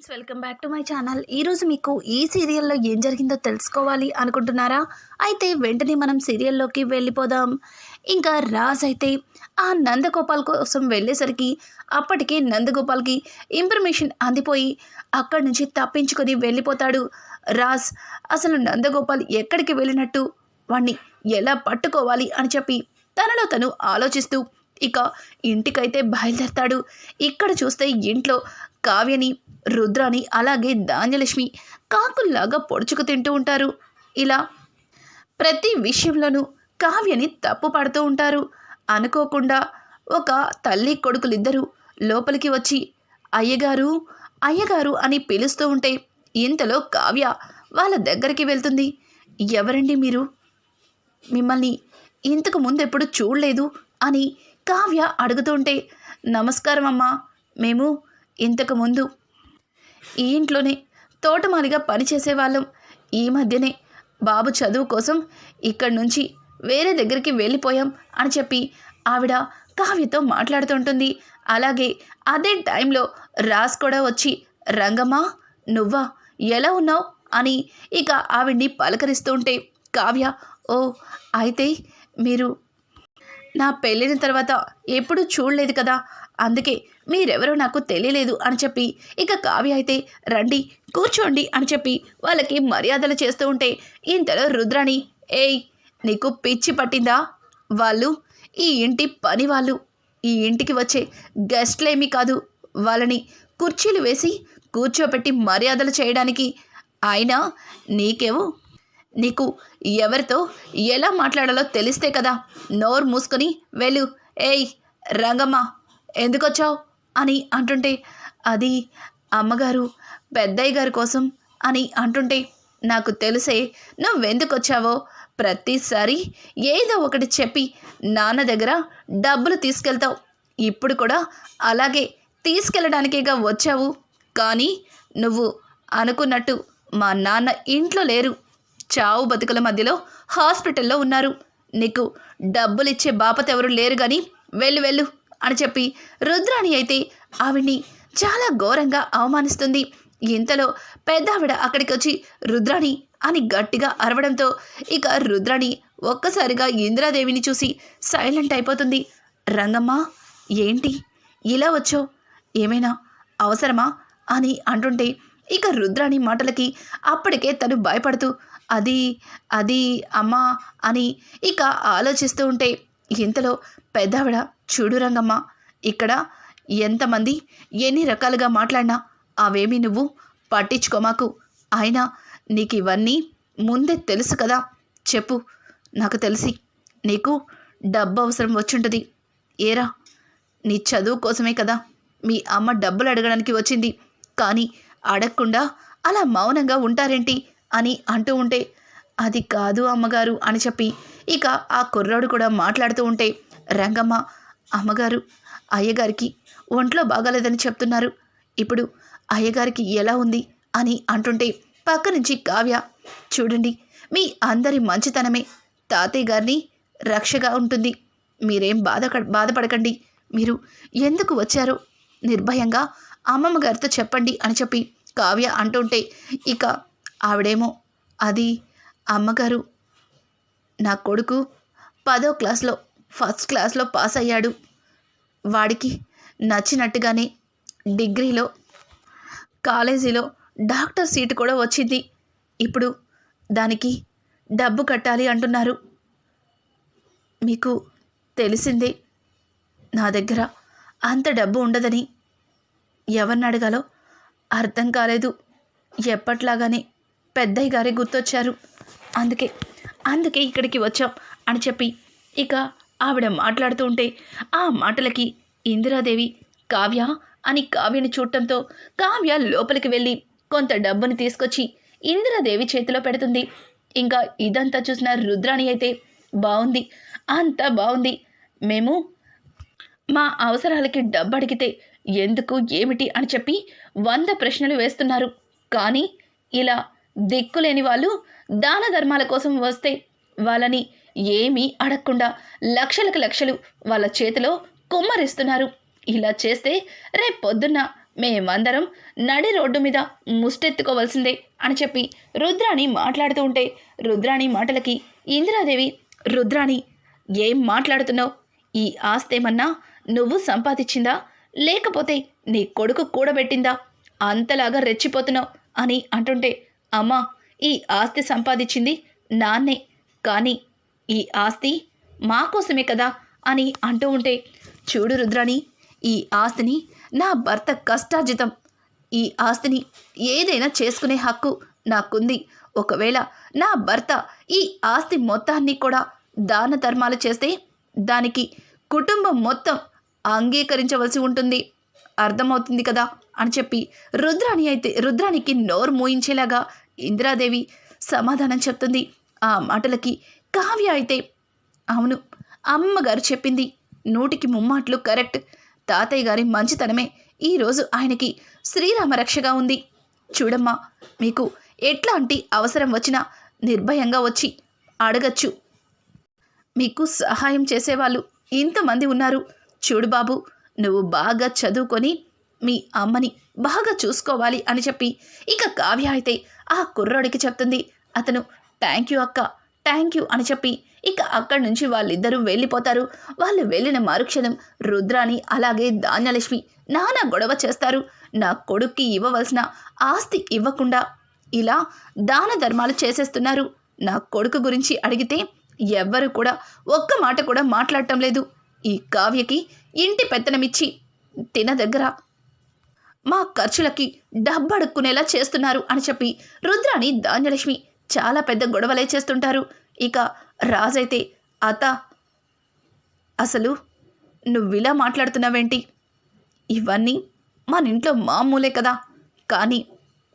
Friends welcome back to my channel. ఈరోజు మీకు ఈ సీరియల్లో ఏం జరిగిందో తెలుసుకోవాలి అనుకుంటున్నారా? అయితే వెంటనే మనం సీరియల్లోకి వెళ్ళిపోదాం. ఇంకా రాజ్ అయితే ఆ నందగోపాల్ కోసం వెళ్ళేసరికి అప్పటికే నందగోపాల్కి ఇన్ఫర్మేషన్ అందిపోయి అక్కడి నుంచి తప్పించుకొని వెళ్ళిపోతాడు. రాజ్ అసలు నందగోపాల్ ఎక్కడికి వెళ్ళినట్టు? వాణ్ణి ఎలా పట్టుకోవాలి అని చెప్పి తనలో తను ఆలోచిస్తూ ఇక ఇంటికైతే బయలుదేరతాడు. ఇక్కడ చూస్తే ఇంట్లో కావ్యని రుద్రాని అలాగే ధాన్యలక్ష్మి కాకుల్లాగా పొడుచుకు తింటూ ఉంటారు. ఇలా ప్రతి విషయంలోనూ కావ్యని తప్పు పడుతూ ఉంటారు. అనుకోకుండా ఒక తల్లి కొడుకులిద్దరూ లోపలికి వచ్చి అయ్యగారు అయ్యగారు అని పిలుస్తూ ఉంటే ఇంతలో కావ్య వాళ్ళ దగ్గరికి వెళ్తుంది. ఎవరండి మీరు? మిమ్మల్ని ఇంతకు ముందు ఎప్పుడు చూడలేదు అని కావ్య అడుగుతుంటే నమస్కారం అమ్మా మేము ఇంతకుముందు ఈ ఇంట్లోనే తోటమాలిగా పనిచేసేవాళ్ళం. ఈ మధ్యనే బాబు చదువు కోసం ఇక్కడి నుంచి వేరే దగ్గరికి వెళ్ళిపోయాం అని చెప్పి ఆవిడ కావ్యతో మాట్లాడుతుంటుంది. అలాగే అదే టైంలో రాస్ కూడా వచ్చి రంగమ్మా నువ్వా? ఎలా ఉన్నావు? అని ఇక ఆవిడ్ని పలకరిస్తుంటే కావ్య ఓ అయితే మీరు నా పెళ్ళిన తర్వాత ఎప్పుడూ చూడలేదు కదా. అందుకే మీరెవరో నాకు తెలియలేదు అని చెప్పి ఇక కావ్య అయితే రండి కూర్చోండి అని చెప్పి వాళ్ళకి మర్యాదలు చేస్తూ ఉంటే ఇంతలో రుద్రాణి ఏయ్ నీకు పిచ్చి పట్టిందా? వాళ్ళు ఈ ఇంటి పని వాళ్ళు. ఈ ఇంటికి వచ్చే గెస్ట్లేమీ కాదు. వాళ్ళని కుర్చీలు వేసి కూర్చోపెట్టి మర్యాదలు చేయడానికి. అయినా నీకేవో నీకు ఎవరితో ఎలా మాట్లాడాలో తెలిస్తే కదా నోరు మూసుకొని వెళ్ళు. ఏయ్ రంగమ్మ ఎందుకొచ్చావు? అని అంటుంటే అది అమ్మగారు పెద్దయ్య గారి కోసం అని అంటుంటే నాకు తెలిసే నువ్వెందుకొచ్చావో? ప్రతిసారి ఏదో ఒకటి చెప్పి నాన్న దగ్గర డబ్బులు తీసుకెళ్తావు. ఇప్పుడు కూడా అలాగే తీసుకెళ్ళడానికేగా వచ్చావు. కానీ నువ్వు అనుకున్నట్టు మా నాన్న ఇంట్లో లేరు. చావు బతుకుల మధ్యలో హాస్పిటల్లో ఉన్నారు. నీకు డబ్బులిచ్చే బాపత ఎవరు లేరు కానీ వెళ్ళు వెళ్ళు అని చెప్పి రుద్రాణి అయితే ఆవిడ్ని చాలా ఘోరంగా అవమానిస్తుంది. ఇంతలో పెద్దావిడ అక్కడికి వచ్చి రుద్రాణి అని గట్టిగా అరవడంతో ఇక రుద్రాణి ఒక్కసారిగా ఇందిరాదేవిని చూసి సైలెంట్ అయిపోతుంది. రంగమ్మ ఏంటి? ఇలా వచ్చో ఏమైనా అవసరమా? అని అంటుంటే ఇక రుద్రాణి మాటలకి అప్పటికే తను భయపడుతూ అది అది అమ్మా అని ఇక ఆలోచిస్తూ ఉంటే ఇంతలో పెద్దావిడ చూడు రంగమ్మ ఇక్కడ ఎంతమంది ఎన్ని రకాలుగా మాట్లాడినా అవేమి నువ్వు పట్టించుకోమాకు అయినా నీకు ఇవన్నీ ముందే తెలుసు కదా చెప్పు. నాకు తెలిసి నీకు డబ్బు అవసరం వచ్చుంటుంది. ఏరా నీ చదువు కోసమే కదా మీ అమ్మ డబ్బులు అడగడానికి వచ్చింది. కానీ అడగకుండా అలా మౌనంగా ఉంటారేంటి? అని అంటూ ఉంటే అది కాదు అమ్మగారు అని చెప్పి ఇక ఆ కుర్రాడు కూడా మాట్లాడుతూ ఉంటే రంగమ్మ అమ్మగారు అయ్యగారికి ఒంట్లో బాగాలేదని చెప్తున్నారు. ఇప్పుడు అయ్యగారికి ఎలా ఉంది? అని అంటుంటే పక్క నుంచి కావ్య చూడండి మీ అందరి మంచితనమే. తాతయ్య గారిని రక్షగా ఉంటుంది. మీరేం బాధ బాధపడకండి. మీరు ఎందుకు వచ్చారో నిర్భయంగా అమ్మమ్మ గారితో చెప్పండి అని చెప్పి కావ్య అంటుంటే ఇక ఆవిడేమో అది అమ్మగారు. నా కొడుకు పదో క్లాస్లో ఫస్ట్ క్లాస్లో పాస్ అయ్యాడు. వాడికి నచ్చినట్టుగానే డిగ్రీలో కాలేజీలో డాక్టర్ సీటు కూడా వచ్చింది. ఇప్పుడు దానికి డబ్బు కట్టాలి అంటున్నారు. మీకు తెలిసిందే నా దగ్గర అంత డబ్బు ఉండదని ఎవరిని అడగాలో అర్థం కాలేదు. ఎప్పట్లాగానే పెద్దయ్య గారే గుర్తొచ్చారు. అందుకే అందుకే ఇక్కడికి వచ్చాం అని చెప్పి ఇక ఆవిడ మాట్లాడుతూ ఉంటే ఆ మాటలకి ఇందిరాదేవి కావ్య అని కావ్యని చూడటంతో కావ్య లోపలికి వెళ్ళి కొంత డబ్బుని తీసుకొచ్చి ఇందిరాదేవి చేతిలో పెడుతుంది. ఇంకా ఇదంతా చూసిన రుద్రాణి అయితే బాగుంది అంతా బాగుంది మేము మా అవసరాలకి డబ్బు అడిగితే ఎందుకు ఏమిటి అని చెప్పి వంద ప్రశ్నలు వేస్తున్నారు. కానీ ఇలా దిక్కులేని వాళ్ళు దాన ధర్మాల కోసం వస్తే వాళ్ళని ఏమీ అడగకుండా లక్షలకు లక్షలు వాళ్ళ చేతిలో కుమ్మరిస్తున్నారు. ఇలా చేస్తే రేపు పొద్దున్న మేమందరం నడి రోడ్డు మీద ముష్టెత్తుకోవాల్సిందే అని చెప్పి రుద్రాణి మాట్లాడుతూ ఉంటే రుద్రాణి మాటలకి ఇందిరాదేవి రుద్రాణి ఏం మాట్లాడుతున్నావు? ఈ ఆస్తేమన్నా నువ్వు సంపాదించిందా? లేకపోతే నీ కొడుకు కూడబెట్టిందా? అంతలాగా రెచ్చిపోతున్నావు? అని అంటుంటే అమ్మా ఈ ఆస్తి సంపాదించింది నాన్నే. కానీ ఈ ఆస్తి మా కోసమే కదా అని అంటూ ఉంటే చూడు రుద్రాణి ఈ ఆస్తిని నా భర్త కష్టార్జితం. ఈ ఆస్తిని ఏదైనా చేసుకునే హక్కు నాకుంది. ఒకవేళ నా భర్త ఈ ఆస్తి మొత్తాన్ని కూడా దాన ధర్మాలు చేస్తే దానికి కుటుంబం మొత్తం అంగీకరించవలసి ఉంటుంది. అర్థమవుతుంది కదా? అని చెప్పి రుద్రాణి అయితే రుద్రానికి నోరు మూయించేలాగా ఇందిరాదేవి సమాధానం చెప్తుంది. ఆ మాటలకి కావ్య అయితే అవును అమ్మగారు చెప్పింది నూటికి ముమ్మాట్లు కరెక్ట్. తాతయ్య గారి మంచితనమే ఈరోజు ఆయనకి శ్రీరామ రక్షగా ఉంది. చూడమ్మా మీకు ఎట్లాంటి అవసరం వచ్చినా నిర్భయంగా వచ్చి అడగచ్చు. మీకు సహాయం చేసేవాళ్ళు ఇంతమంది ఉన్నారు. చూడు బాబు నువ్వు బాగా చదువుకొని మీ అమ్మని బాగా చూసుకోవాలి అని చెప్పి ఇక కావ్య అయితే ఆ కుర్రోడికి చెప్తుంది. అతను థ్యాంక్ యూ అక్క థ్యాంక్ యూ అని చెప్పి ఇక అక్కడి నుంచి వాళ్ళిద్దరూ వెళ్ళిపోతారు. వాళ్ళు వెళ్ళిన మరుక్షణం రుద్రాని అలాగే ధాన్యలక్ష్మి నానా గొడవ చేస్తారు. నా కొడుక్కి ఇవ్వవలసిన ఆస్తి ఇవ్వకుండా ఇలా దాన ధర్మాలు చేసేస్తున్నారు. నా కొడుకు గురించి అడిగితే ఎవ్వరు కూడా ఒక్క మాట కూడా మాట్లాడటం లేదు. ఈ కావ్యకి ఇంటి పెత్తనమిచ్చి తిన దగ్గర మా ఖర్చులకి డబ్బు అడుక్కునేలా చేస్తున్నారు అని చెప్పి రుద్రాని ధాన్యలక్ష్మి చాలా పెద్ద గొడవలే చేస్తుంటారు. ఇక రాజైతే అత అసలు నువ్విలా మాట్లాడుతున్నావేంటి? ఇవన్నీ మన ఇంట్లో మామూలే కదా. కానీ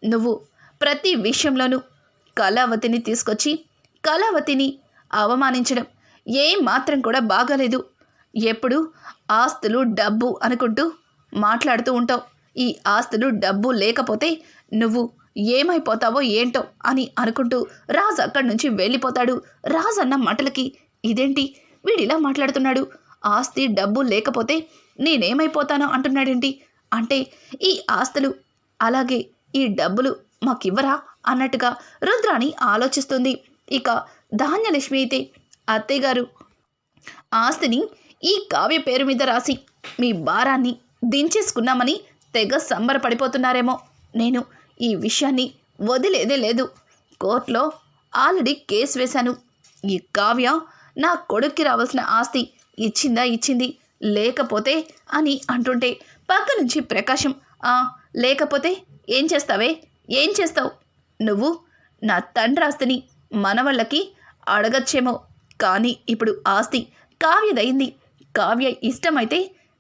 నువ్వు ప్రతి విషయంలోనూ కళావతిని తీసుకొచ్చి కళావతిని అవమానించడం ఏ మాత్రం కూడా బాగాలేదు. ఎప్పుడు ఆస్తులు డబ్బు అనుకుంటూ మాట్లాడుతూ ఉంటావు. ఈ ఆస్తులు డబ్బు లేకపోతే నువ్వు ఏమైపోతావో ఏంటో అని అనుకుంటూ రాజు అక్కడి నుంచి వెళ్ళిపోతాడు. రాజు అన్న మాటలకి ఇదేంటి? వీడిలా మాట్లాడుతున్నాడు? ఆస్తి డబ్బు లేకపోతే నేనేమైపోతానో అంటున్నాడేంటి? అంటే ఈ ఆస్తులు అలాగే ఈ డబ్బులు మాకివ్వరా? అన్నట్టుగా రుద్రాణి ఆలోచిస్తుంది. ఇక ధాన్యలక్ష్మి అయితే అత్తయ్య గారు ఆస్తిని ఈ కావ్య పేరు మీద రాసి మీ భారాన్ని దించేసుకున్నామని తెగ సంబరపడిపోతున్నారేమో. నేను ఈ విషయాన్ని వదిలేదే లేదు. కోర్టులో ఆల్రెడీ కేసు వేశాను. ఈ కావ్య నా కొడుక్కి రావాల్సిన ఆస్తి ఇచ్చిందా ఇచ్చింది లేకపోతే అని అంటుంటే పక్క నుంచి ప్రకాశం "ఆ, లేకపోతే ఏం చేస్తావే? ఏం చేస్తావు? నువ్వు నా తండ్రి ఆస్తిని మనవళ్ళకి అడగచ్చేమో. కానీ ఇప్పుడు ఆస్తి కావ్యదయింది. కావ్య ఇష్టమైతే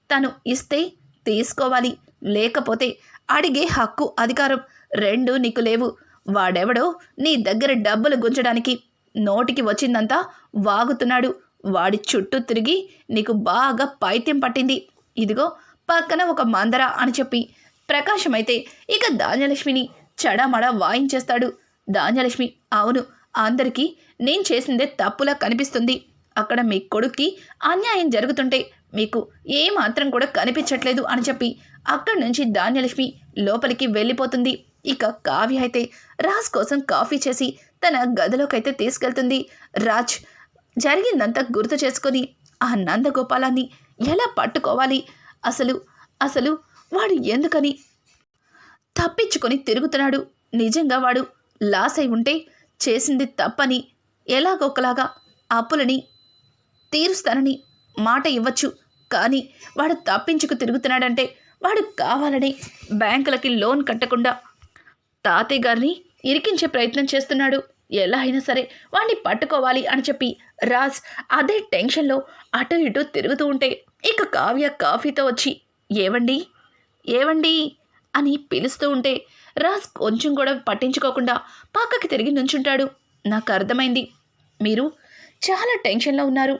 తను ఇస్తే తీసుకోవాలి. లేకపోతే అడిగే హక్కు అధికారం రెండు నీకు లేవు. వాడెవడో నీ దగ్గర డబ్బులు గుంజడానికి నోటికి వచ్చిందంతా వాగుతున్నాడు. వాడి చుట్టూ తిరిగి నీకు బాగా పైత్యం పట్టింది. ఇదిగో పక్కన ఒక మందర అని చెప్పి ప్రకాశం అయితే ఇక ధాన్యలక్ష్మిని చడమడ వాయించేస్తాడు. ధాన్యలక్ష్మి అవును అందరికీ నేను చేసిందే తప్పులా కనిపిస్తుంది. అక్కడ మీ కొడుక్కి అన్యాయం జరుగుతుంటే మీకు ఏమాత్రం కూడా కనిపించట్లేదు అని చెప్పి అక్కడి నుంచి ధాన్యలక్ష్మి లోపలికి వెళ్ళిపోతుంది. ఇక కావ్య అయితే రాజ్ కోసం కాఫీ చేసి తన గదిలోకైతే తీసుకెళ్తుంది. రాజ్ జరిగిందంతా గుర్తు చేసుకొని ఆ నందగోపాలాన్ని ఎలా పట్టుకోవాలి? అసలు అసలు వాడు ఎందుకని తప్పించుకొని తిరుగుతున్నాడు? నిజంగా వాడు లాస్ అయి ఉంటే చేసింది తప్పని ఎలాగొకలాగా అప్పులని తీరుస్తానని మాట ఇవ్వచ్చు. కానీ వాడు తప్పించుకు తిరుగుతున్నాడంటే వాడు కావాలని బ్యాంకులకి లోన్ కట్టకుండా తాతయ్య గారిని ఇరికించే ప్రయత్నం చేస్తున్నాడు. ఎలా అయినా సరే వాడిని పట్టుకోవాలి అని చెప్పి రాజ్ అదే టెన్షన్లో అటు ఇటు తిరుగుతూ ఉంటే ఇక కావ్య కాఫీతో వచ్చి ఏవండి? ఏవండి? అని పిలుస్తూ ఉంటే రాజ్ కొంచెం కూడా పట్టించుకోకుండా పక్కకి తిరిగి నుంచుంటాడు. నాకు అర్థమైంది. మీరు చాలా టెన్షన్లో ఉన్నారు.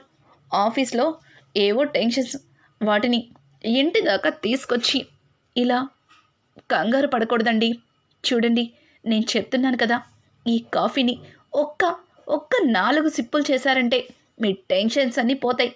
ఆఫీస్లో ఏవో టెన్షన్స్ వాటిని ఇంటి దాకా తీసుకొచ్చి ఇలా కంగారు పడకూడదండి. చూడండి నేను చెప్తున్నాను కదా ఈ కాఫీని ఒక్క ఒక్క నాలుగు సిప్పులు చేశారంటే మీ టెన్షన్స్ అన్నీ పోతాయి.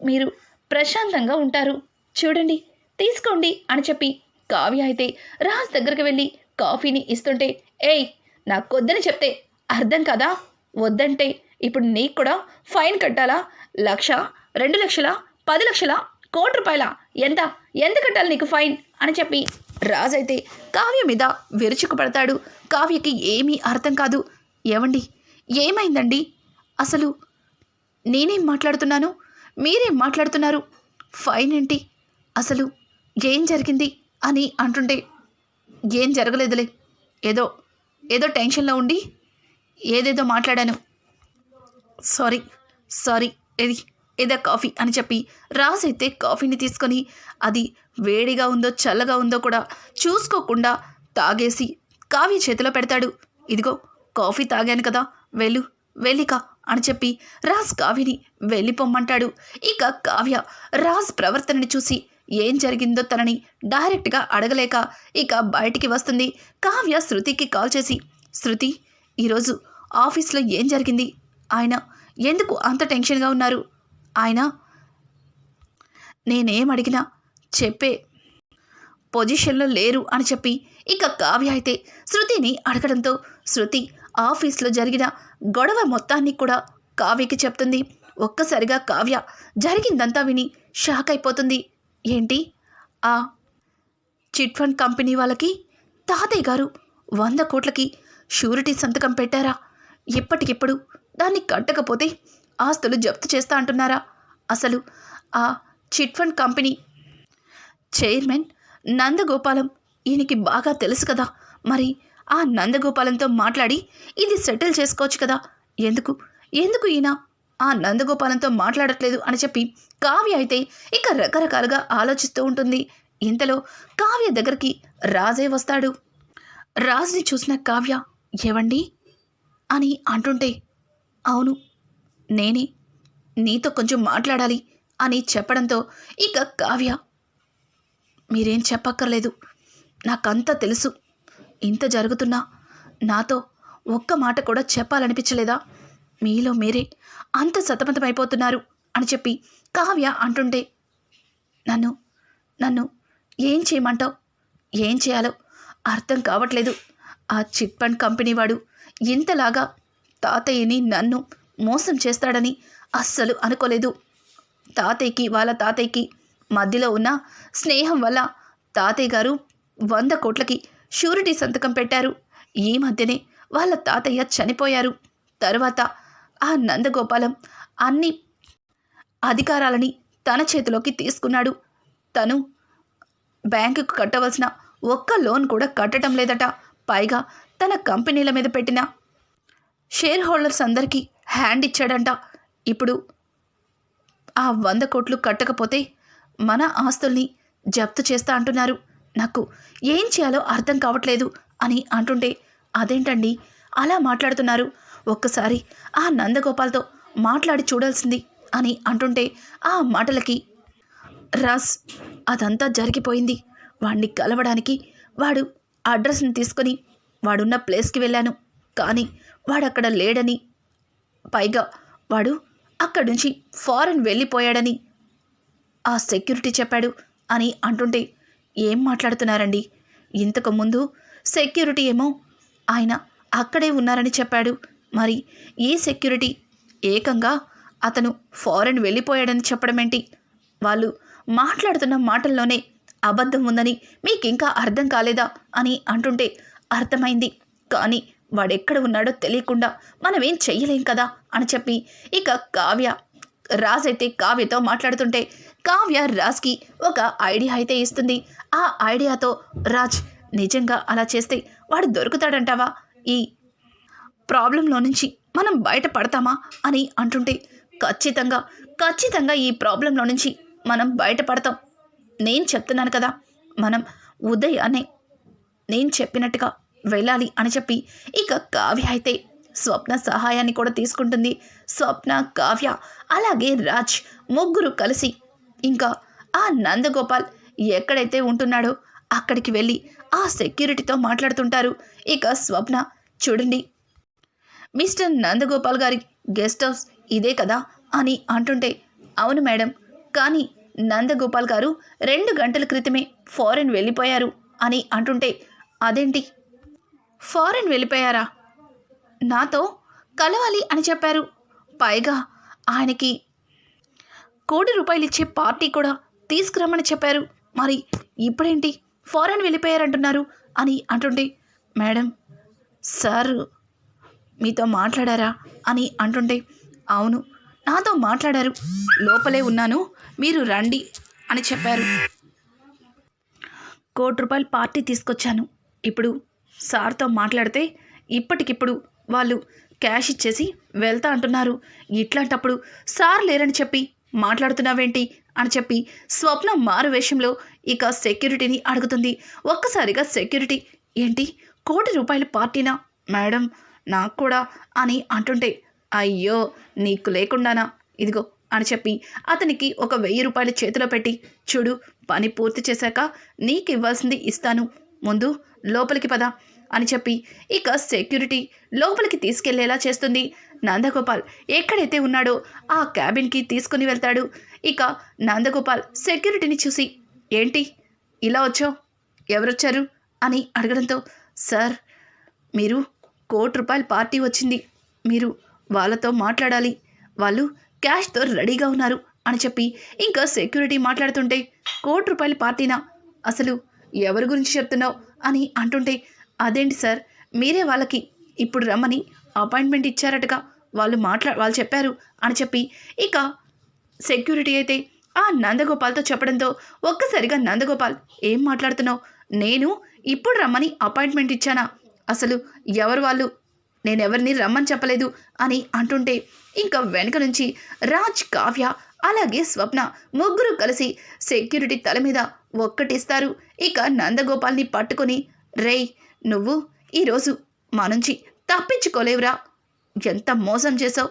మీరు ప్రశాంతంగా ఉంటారు. చూడండి తీసుకోండి అని చెప్పి కావ్య అయితే రాజ్ దగ్గరికి వెళ్ళి కాఫీని ఇస్తుంటే ఏయ్ నాకు వద్దని చెప్తే అర్థం కదా? వద్దంటే ఇప్పుడు నీకు కూడా ఫైన్ కట్టాలా? లక్ష రెండు లక్షల పది లక్షల కోటి రూపాయల ఎంత ఎంత కట్టాలి నీకు ఫైన్? అని చెప్పి రాజైతే అయితే కావ్య మీద విరుచుకు పడతాడు. కావ్యకి ఏమీ అర్థం కాదు. ఏమండి ఏమైందండి? అసలు నేనేం మాట్లాడుతున్నాను? మీరేం మాట్లాడుతున్నారు? ఫైన్ ఏంటి? అసలు ఏం జరిగింది? అని అంటుంటే ఏం జరగలేదులే. ఏదో ఏదో టెన్షన్లో ఉండి ఏదేదో మాట్లాడాను. సారీ సారీ ఇది ఏదో కాఫీ అని చెప్పి రాజ్ అయితే కాఫీని తీసుకొని అది వేడిగా ఉందో చల్లగా ఉందో కూడా చూసుకోకుండా తాగేసి కావ్య చేతిలో పెడతాడు. ఇదిగో కాఫీ తాగాను కదా వెళ్ళు వెళ్ళిక అని చెప్పి రాజ్ కావ్యని వెళ్ళిపోమ్మంటాడు. ఇక కావ్య రాజ్ ప్రవర్తనని చూసి ఏం జరిగిందో తనని డైరెక్ట్గా అడగలేక ఇక బయటికి వస్తుంది. కావ్య శృతికి కాల్ చేసి శృతి ఈరోజు ఆఫీస్లో ఏం జరిగింది? ఆయన ఎందుకు అంత టెన్షన్గా ఉన్నారు? ఆయన నేనేం అడిగినా చెప్పే పొజిషన్లో లేరు అని చెప్పి ఇక కావ్య అయితే శృతిని అడగడంతో శృతి ఆఫీస్లో జరిగిన గొడవ మొత్తాన్ని కూడా కావ్యకి చెప్తుంది. ఒక్కసారిగా కావ్య జరిగిందంతా విని షాక్ అయిపోతుంది. ఏంటి? ఆ చిట్ ఫండ్ కంపెనీ వాళ్ళకి తాతయ్య గారు వంద కోట్లకి షూరిటీ సంతకం పెట్టారా? ఇప్పటికిప్పుడు దాన్ని కట్టకపోతే ఆస్తులు జప్తు చేస్తా అంటున్నారా? అసలు ఆ chit fund company chairman Nandagopalam ఈయనకి బాగా తెలుసు కదా. మరి ఆ నందగోపాలంతో మాట్లాడి ఇది సెటిల్ చేసుకోవచ్చు కదా. ఎందుకు? ఎందుకు ఈయన ఆ నందగోపాలంతో మాట్లాడట్లేదు అని చెప్పి కావ్య అయితే ఇక రకరకాలుగా ఆలోచిస్తూ ఉంటుంది. ఇంతలో కావ్య దగ్గరికి రాజే వస్తాడు. రాజుని చూసిన కావ్య ఏవండి? అని అంటుంటే అవును నేనే. నీతో కొంచెం మాట్లాడాలి అని చెప్పడంతో ఇక కావ్య మీరేం చెప్పక్కర్లేదు. నాకంతా తెలుసు. ఇంత జరుగుతున్నా నాతో ఒక్క మాట కూడా చెప్పాలనిపించలేదా? మీలో మీరే అంత సతమతమైపోతున్నారు అని చెప్పి కావ్య అంటుంటే నన్ను నన్ను ఏం చేయమంటావు? ఏం చేయాలో అర్థం కావట్లేదు. ఆ చిట్ ఫండ్ కంపెనీ వాడు ఇంతలాగా తాతయ్యని నన్ను మోసం చేస్తాడని అస్సలు అనుకోలేదు. తాతయ్యకి వాళ్ళ తాతయ్యకి మధ్యలో ఉన్న స్నేహం వల్ల తాతయ్య గారు వంద కోట్లకి షూరిటీ సంతకం పెట్టారు. ఈ మధ్యనే వాళ్ళ తాతయ్య చనిపోయారు. తర్వాత ఆ నందగోపాలం అన్ని అధికారాలని తన చేతిలోకి తీసుకున్నాడు. తను బ్యాంకుకు కట్టవలసిన ఒక్క లోన్ కూడా కట్టడం లేదట. పైగా తన కంపెనీల మీద పెట్టిన షేర్ హోల్డర్స్ అందరికీ హ్యాండ్ ఇచ్చాడంట. ఇప్పుడు ఆ వంద కోట్లు కట్టకపోతే మన ఆస్తుల్ని జప్తు చేస్తా అంటున్నారు. నాకు ఏం చేయాలో అర్థం కావట్లేదు అని అంటుంటే అదేంటండి? అలా మాట్లాడుతున్నారు. ఒక్కసారి ఆ నందగోపాల్తో మాట్లాడి చూడాల్సింది అని అంటుంటే ఆ మాటలకి రాస్ అదంతా జరిగిపోయింది. వాడిని కలవడానికి వాడు అడ్రస్ని తీసుకొని వాడున్న ప్లేస్కి వెళ్ళాను. కానీ వాడక్కడ లేడని పైగా వాడు అక్కడి నుంచి ఫారెన్ వెళ్ళిపోయాడని ఆ సెక్యూరిటీ చెప్పాడు అని అంటుంటే ఏం మాట్లాడుతున్నారండి? ఇంతకు ముందు సెక్యూరిటీ ఏమో ఆయన అక్కడే ఉన్నారని చెప్పాడు. మరి ఈ సెక్యూరిటీ ఏకంగా అతను ఫారెన్ వెళ్ళిపోయాడని చెప్పడమేంటి? వాళ్ళు మాట్లాడుతున్న మాటల్లోనే అబద్ధం ఉందని మీకింకా అర్థం కాలేదా అని అంటుంటే అర్థమైంది. కానీ వాడెక్కడ ఉన్నాడో తెలియకుండా మనమేం చెయ్యలేం కదా అని చెప్పి ఇక కావ్య రాజ్ అయితే కావ్యతో మాట్లాడుతుంటే కావ్య రాజ్కి ఒక ఐడియా అయితే ఇస్తుంది. ఆ ఐడియాతో రాజ్ నిజంగా అలా చేస్తే వాడు దొరుకుతాడంటావా? ఈ ప్రాబ్లంలో నుంచి మనం బయటపడతామా? అని అంటుంటే ఖచ్చితంగా ఖచ్చితంగా ఈ ప్రాబ్లంలో నుంచి మనం బయటపడతాం. నేను చెప్తున్నాను కదా మనం ఉదయ్ అనే నేను చెప్పినట్టుగా వెళ్ళాలి అని చెప్పి ఇక కావ్య అయితే స్వప్న సహాయాన్ని కూడా తీసుకుంటుంది. స్వప్న కావ్య అలాగే రాజ్ ముగ్గురు కలిసి ఇంకా ఆ నందగోపాల్ ఎక్కడైతే ఉంటున్నాడో అక్కడికి వెళ్ళి ఆ సెక్యూరిటీతో మాట్లాడుతుంటారు. ఇక స్వప్న చూడండి మిస్టర్ నందగోపాల్ గారి గెస్ట్ హౌస్ ఇదే కదా అని అంటుంటే అవును మేడం కానీ నందగోపాల్ గారు రెండు గంటల క్రితమే ఫారెన్ వెళ్ళిపోయారు అని అంటుంటే అదేంటి? ఫారెన్ వెళ్ళిపోయారా? నాతో కలవాలి అని చెప్పారు. పైగా ఆయనకి కోటి రూపాయలు ఇచ్చే పార్టీ కూడా తీసుకురమ్మని చెప్పారు. మరి ఇప్పుడేంటి ఫారెన్ వెళ్ళిపోయారంటున్నారు అని అంటుంటే మేడం సార్ మీతో మాట్లాడారా? అని అంటుంటే అవును నాతో మాట్లాడారు. లోపలే ఉన్నాను మీరు రండి అని చెప్పారు. కోటి రూపాయలు పార్టీ తీసుకొచ్చాను. ఇప్పుడు సార్తో మాట్లాడితే ఇప్పటికిప్పుడు వాళ్ళు క్యాష్ ఇచ్చేసి వెళ్తా అంటున్నారు. ఇట్లాంటప్పుడు సార్ లేరని చెప్పి మాట్లాడుతున్నావేంటి? అని చెప్పి స్వప్న మారు వేషంలో ఇక సెక్యూరిటీని అడుగుతుంది. ఒక్కసారిగా సెక్యూరిటీ ఏంటి? కోటి రూపాయల పార్టీనా? మేడం నాకు కూడా అని అంటుంటే అయ్యో నీకు లేకుండానా? ఇదిగో అని చెప్పి అతనికి ఒక వెయ్యి రూపాయలు చేతిలో పెట్టి చూడు పని పూర్తి చేశాక నీకు ఇవ్వాల్సింది ఇస్తాను. ముందు లోపలికి పద. అని చెప్పి ఇక సెక్యూరిటీ లోపలికి తీసుకెళ్ళేలా చేస్తుంది. నందగోపాల్ ఎక్కడైతే ఉన్నాడో ఆ క్యాబిన్కి తీసుకుని వెళ్తాడు. ఇక నందగోపాల్ సెక్యూరిటీని చూసి ఏంటి? ఇలా వచ్చావు? ఎవరొచ్చారు? అని అడగడంతో సార్ మీరు కోటి రూపాయల పార్టీ వచ్చింది. మీరు వాళ్ళతో మాట్లాడాలి. వాళ్ళు క్యాష్తో రెడీగా ఉన్నారు. అని చెప్పి ఇంకా సెక్యూరిటీ మాట్లాడుతుంటే కోటి రూపాయల పార్టీనా? అసలు ఎవరి గురించి చెప్తున్నావు? అని అంటుంటే అదేంటి సార్? మీరే వాళ్ళకి ఇప్పుడు రమ్మని అపాయింట్మెంట్ ఇచ్చారటగా వాళ్ళు మాట్లా వాళ్ళు చెప్పారు అని చెప్పి ఇక సెక్యూరిటీ అయితే ఆ నందగోపాల్తో చెప్పడంతో ఒక్కసారిగా నందగోపాల్ ఏం మాట్లాడుతున్నావు? నేను ఇప్పుడు రమ్మని అపాయింట్మెంట్ ఇచ్చానా? అసలు ఎవరు వాళ్ళు? నేనెవరిని రమ్మని చెప్పలేదు అని అంటుంటే ఇంకా వెనక నుంచి రాజ్ కావ్య అలాగే స్వప్న ముగ్గురు కలిసి సెక్యూరిటీ తల మీద ఒక్కటిస్తారు. ఇక నందగోపాల్ని పట్టుకొని రేయ్ నువ్వు ఈరోజు మా నుంచి తప్పించుకోలేవురా. ఎంత మోసం చేసావు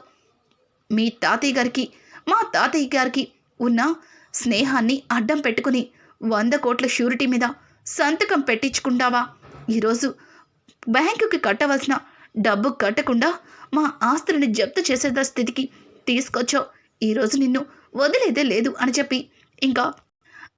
మీ తాతయ్య గారికి మా తాతయ్య గారికి ఉన్న స్నేహాన్ని అడ్డం పెట్టుకుని వంద కోట్ల షూరిటీ మీద సంతకం పెట్టించుకుంటావా? ఈరోజు బ్యాంకుకి కట్టవలసిన డబ్బు కట్టకుండా మా ఆస్తులను జప్తు చేసేద స్థితికి తీసుకొచ్చావు. ఈరోజు నిన్ను వదిలేదే లేదు అని చెప్పి ఇంకా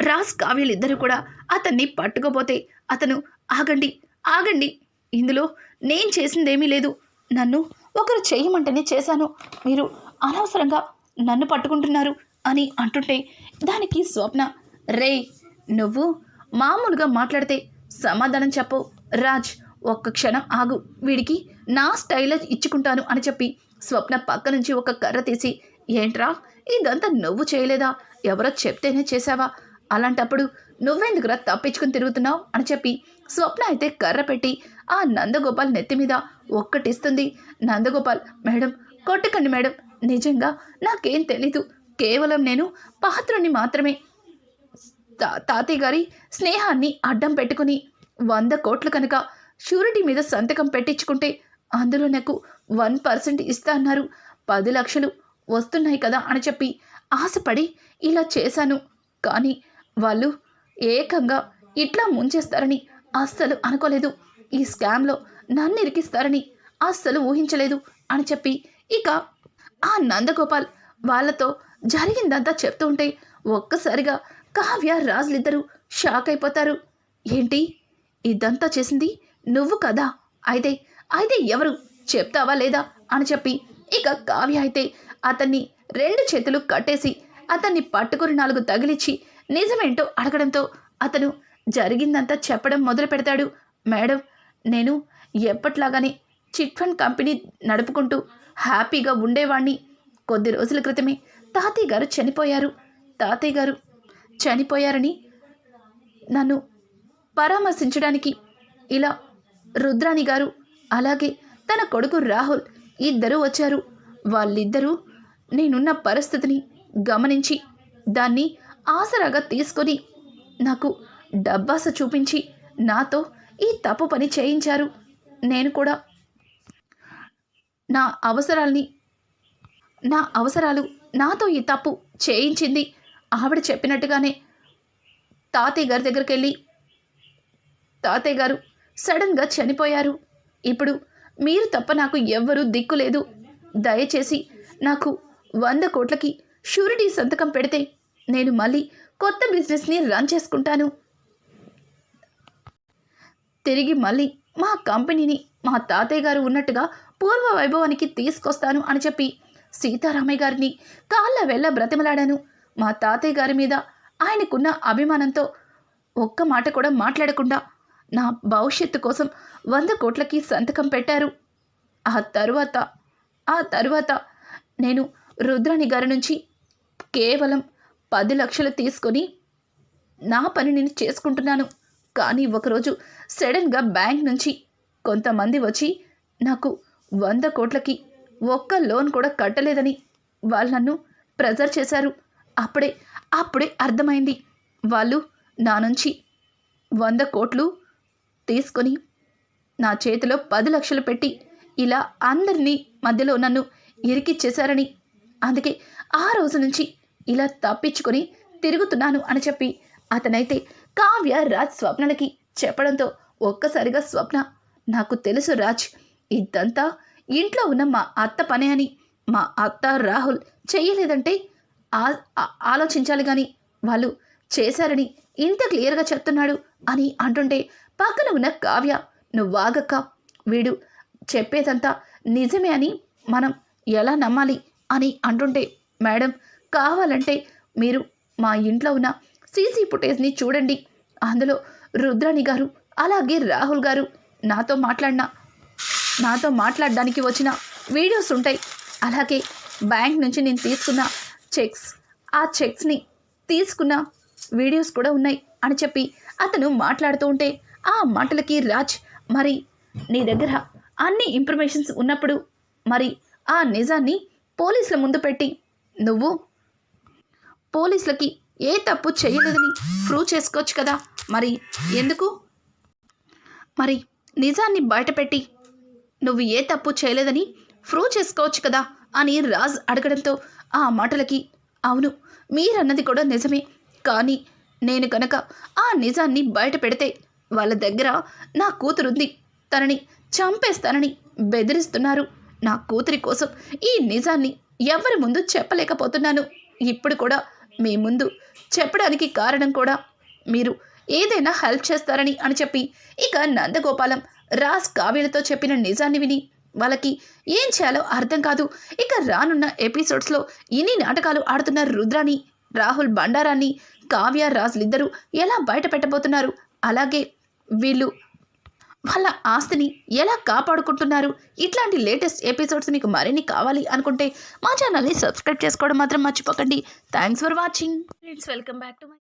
రాజ్ కావ్యలిద్దరూ కూడా అతన్ని పట్టుకోపోతే అతను ఆగండి ఆగండి. ఇందులో నేను చేసిందేమీ లేదు. నన్ను ఒకరు చేయమంటేనే చేశాను. మీరు అనవసరంగా నన్ను పట్టుకుంటున్నారు అని అంటుంటే దానికి స్వప్న రే నువ్వు మామూలుగా మాట్లాడితే సమాధానం చెప్పు. రాజ్ ఒక్క క్షణం ఆగు. వీడికి నా స్టైల్లో ఇచ్చుకుంటాను అని చెప్పి స్వప్న పక్క నుంచి ఒక కర్ర తీసి ఏంట్రా ఇదంతా నువ్వు చేయలేదా? ఎవరో చెప్తేనే చేసావా అలాంటప్పుడు నువ్వెందుకురా తప్పించుకుని తిరుగుతున్నావు? అని చెప్పి స్వప్న అయితే కర్ర పెట్టి ఆ నందగోపాల్ నెత్తి మీద ఒక్కటిస్తుంది. నందగోపాల్ మేడం కొట్టకండి మేడం. నిజంగా నాకేం తెలీదు. కేవలం నేను పాత్రుని మాత్రమే. తా తాతయ్య గారి స్నేహాన్ని అడ్డం పెట్టుకుని వంద కోట్లు కనుక షూరిటీ మీద సంతకం పెట్టించుకుంటే అందులో నాకు వన్ పర్సెంట్ ఇస్తా అన్నారు. పది లక్షలు వస్తున్నాయి కదా అని చెప్పి ఆశపడి ఇలా చేశాను. కానీ వాళ్ళు ఏకంగా ఇట్లా ముంచేస్తారని అస్సలు అనుకోలేదు. ఈ స్కామ్లో నన్ను ఇరికిస్తారని అస్సలు ఊహించలేదు అని చెప్పి ఇక ఆ నందగోపాల్ వాళ్ళతో జరిగిందంతా చెప్తూ ఉంటే ఒక్కసారిగా కావ్య రాజులిద్దరూ షాక్ అయిపోతారు. ఏంటి? ఇదంతా చేసింది నువ్వు కదా? అయితే అయితే ఎవరు? చెప్తావా లేదా? అని చెప్పి ఇక కావ్య అయితే అతన్ని రెండు చేతులు కట్టేసి అతన్ని పట్టుకుని నాలుగు తగిలిచ్చి నిజమేంటో అడగడంతో అతను జరిగిందంతా చెప్పడం మొదలు పెడతాడు. మేడం నేను ఎప్పట్లాగానే చిట్ ఫండ్ కంపెనీ నడుపుకుంటూ హ్యాపీగా ఉండేవాణ్ణి. కొద్ది రోజుల క్రితమే తాతయ్య గారు చనిపోయారు. తాతయ్య గారు చనిపోయారని నన్ను పరామర్శించడానికి ఇలా రుద్రాణి గారు అలాగే తన కొడుకు రాహుల్ ఇద్దరూ వచ్చారు. వాళ్ళిద్దరూ నేనున్న పరిస్థితిని గమనించి దాన్ని ఆసరాగా తీసుకొని నాకు డబ్బాస చూపించి నాతో ఈ తప్పు పని చేయించారు. నేను కూడా నా అవసరాల్ని నా అవసరాలు నాతో ఈ తప్పు చేయించింది. ఆవిడ చెప్పినట్టుగానే తాతయ్య గారి దగ్గరికి వెళ్ళి తాతయ్య గారు సడన్గా చనిపోయారు. ఇప్పుడు మీరు తప్ప నాకు ఎవ్వరూ దిక్కు లేదు. దయచేసి నాకు వంద కోట్లకి షూరిటీ సంతకం పెడితే నేను మళ్ళీ కొత్త బిజినెస్ని రన్ చేసుకుంటాను. తిరిగి మళ్ళీ మా కంపెనీని మా తాతయ్య గారు ఉన్నట్టుగా పూర్వ వైభవానికి తీసుకొస్తాను అని చెప్పి సీతారామయ్య గారిని కాళ్ళ వెళ్ళ బ్రతిమలాడాను. మా తాతయ్య గారి మీద ఆయనకున్న అభిమానంతో ఒక్క మాట కూడా మాట్లాడకుండా నా భవిష్యత్తు కోసం వంద కోట్లకి సంతకం పెట్టారు. ఆ తరువాత ఆ తరువాత నేను రుద్రాణి గారి నుంచి కేవలం పది లక్షలు తీసుకొని నా పని నేను చేసుకుంటున్నాను. కానీ ఒకరోజు సడన్గా బ్యాంక్ నుంచి కొంతమంది వచ్చి నాకు వంద కోట్లకి ఒక్క లోన్ కూడా కట్టలేదని వాళ్ళు నన్ను ప్రెజర్ చేశారు. అప్పుడే అప్పుడే అర్థమైంది. వాళ్ళు నా నుంచి వంద కోట్లు తీసుకొని నా చేతిలో పది లక్షలు పెట్టి ఇలా అందరినీ మధ్యలో నన్ను ఇరికిచ్చేశారని అందుకే ఆ రోజు నుంచి ఇలా తప్పించుకొని తిరుగుతున్నాను అని చెప్పి అతనైతే కావ్య రాజ్ స్వప్నలకి చెప్పడంతో ఒక్కసారిగా స్వప్న నాకు తెలుసు రాజ్ ఇదంతా ఇంట్లో ఉన్న మా అత్త పనే అని. మా అత్త రాహుల్ చెయ్యలేదంటే ఆ- ఆలోచించాలి కానీ వాళ్ళు చేశారని ఇంత క్లియర్గా చెప్తున్నాడు అని అంటుంటే పక్కన ఉన్న కావ్య నువ్వాగక్క వీడు చెప్పేదంతా నిజమే అని మనం ఎలా నమ్మాలి? అని అంటుంటే మేడం కావాలంటే మీరు మా ఇంట్లో ఉన్న సీసీ ఫుటేజ్ని చూడండి. అందులో రుద్రాణి గారు అలాగే రాహుల్ గారు నాతో మాట్లాడిన నాతో మాట్లాడడానికి వచ్చిన వీడియోస్ ఉంటాయి. అలాగే బ్యాంక్ నుంచి నేను తీసుకున్న చెక్స్ ఆ చెక్స్ని తీసుకున్న వీడియోస్ కూడా ఉన్నాయి అని చెప్పి అతను మాట్లాడుతూ ఉంటే ఆ మాటలకి రాజ్ మరి నీ దగ్గర అన్ని ఇన్ఫర్మేషన్స్ ఉన్నప్పుడు మరి ఆ నిజాన్ని పోలీసుల ముందు పెట్టి నువ్వు పోలీసులకి ఏ తప్పు చేయలేదని ప్రూవ్ చేసుకోవచ్చు కదా? మరి ఎందుకు మరి నిజాన్ని బయటపెట్టి నువ్వు ఏ తప్పు చేయలేదని ప్రూవ్ చేసుకోవచ్చు కదా అని రాజ్ అడగడంతో ఆ మాటలకి అవును మీరన్నది కూడా నిజమే. కానీ నేను కనుక ఆ నిజాన్ని బయట పెడితే వాళ్ళ దగ్గర నా కూతురుంది తనని చంపేస్తానని బెదిరిస్తున్నారు. నా కూతురి కోసం ఈ నిజాన్ని ఎవరి ముందు చెప్పలేకపోతున్నాను. ఇప్పుడు కూడా మీ ముందు చెప్పడానికి కారణం కూడా మీరు ఏదైనా హెల్ప్ చేస్తారని అని చెప్పి ఇక నందగోపాలం రాజ్ కావ్యలతో చెప్పిన నిజాన్ని విని వాళ్ళకి ఏం చేయాలో అర్థం కాదు. ఇక రానున్న ఎపిసోడ్స్లో ఇన్ని నాటకాలు ఆడుతున్న రుద్రాని రాహుల్ బండారాన్ని కావ్య రాజులిద్దరూ ఎలా బయట పెట్టబోతున్నారు? అలాగే వీళ్ళు వాళ్ళ ఆస్తిని ఎలా కాపాడుకుంటున్నారు? ఇట్లాంటి లేటెస్ట్ ఎపిసోడ్స్ మీకు మరిన్ని కావాలి అనుకుంటే మా ఛానల్ని సబ్స్క్రైబ్ చేసుకోవడం మాత్రం మర్చిపోకండి. Thanks for watching. Friends welcome back to my